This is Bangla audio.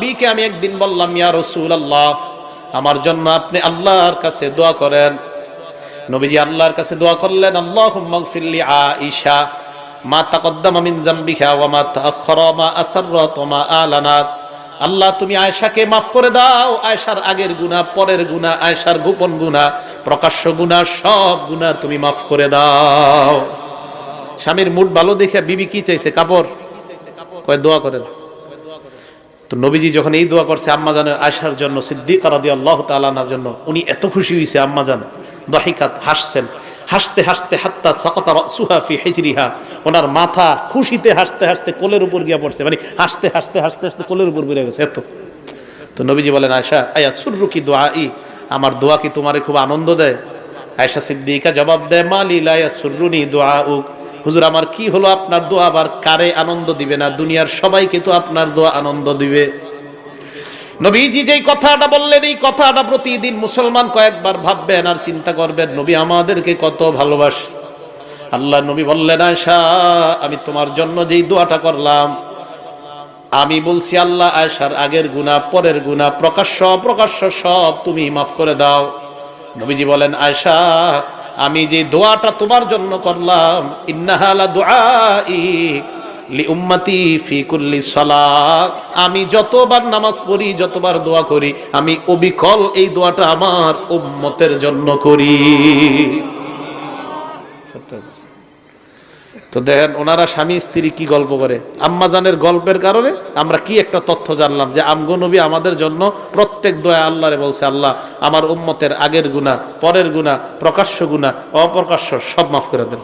নবীকে আমি একদিন বললাম, ইয়া রসুল আল্লাহ আমার জন্য আপনি আল্লাহর কাছে দোয়া করেন। নবীজি আল্লাহর কাছে দোয়া করলেন, আল্লাহুম্মা গফিরলি আয়েশা, মা তাকদ্দামা মিন জামবিহা ওয়া মা তাআখারা মা আসাররাত ওয়া আলানাত আল্লাহ, তুমি আয়েশাকে মাফ করে দাও, আয়েশার আগের গুনাহ, পরের গুনাহ, আয়েশার গোপন গুনাহ, প্রকাশ্য গুনাহ, সব গুনাহ তুমি মাফ করে দাও। স্বামীর মুড ভালো দেখে বিবি কি চাইছে? কাপড়? কয়, দোয়া করেন। তো নবীজি যখন এই দোয়া করছে আম্মাজানের আয়সার জন্য, সিদ্দিক রাদি আল্লাহ তালানার জন্য, উনি এত খুশি হয়েছে আম্মাজান দহিকাত হাসছেন। হাসতে হাসতে হাত্তা সাকাতা রাসুহা ফি হিজরিহা। ওনার মাথা খুশিতে হাসতে হাসতে কোলের উপর গিয়া পড়ছে। মানে হাসতে হাসতে হাসতে হাসতে কোলের উপর বেড়ে গেছে, এত। তো নবীজি বলেন, আয়সা, আয়া সুররু কি দোয়া ই আমার দোয়া কি তোমারে খুব আনন্দ দেয়? আয়সা সিদ্দিকা জবাব দেয়, মালি লায়া সুররুনি দোয়া উক হুজুর, আমার কি হলো? আপনার দোয়া আবার কারে আনন্দ দিবে না? দুনিয়ার সবাইকে তো আপনার দোয়া আনন্দ দিবে। নবীজি যেই কথাটা বললেন, এই কথাটা প্রতিদিন মুসলমান কয়েকবার ভাববেন আর চিন্তা করবেন, নবী আমাদেরকে কত ভালোবাসে। আল্লাহ নবী বললেন আয়সা আমি তোমার জন্য যেই দোয়াটা করলাম, আমি বলছি, আল্লাহ আয়সার আগের গুণা পরের গুণা প্রকাশ্য অপ্রকাশ্য সব তুমি মাফ করে দাও। নবীজি বলেন আয়সা আমি যে দোয়াটা তোমার জন্য করলাম ইন্নাহালা দোয়াই উম্মতি আমি যতবার নামাজ পড়ি, যতবার দোয়া করি, আমি অবিকল এই দোয়াটা আমার উম্মতের জন্য করি। তো দেখেন ওনারা স্বামী, স্ত্রী কি গল্প করে? আম্মাজানের গল্পের কারণে আমরা কি একটা তথ্য জানলাম যে আমগো নবী আমাদের জন্য প্রত্যেক দয়া আল্লাহরে বলছে, আল্লাহ, আমার উম্মতের আগের গুণা পরের গুণা প্রকাশ্য গুণা অপ্রকাশ্য সব মাফ করে দেন।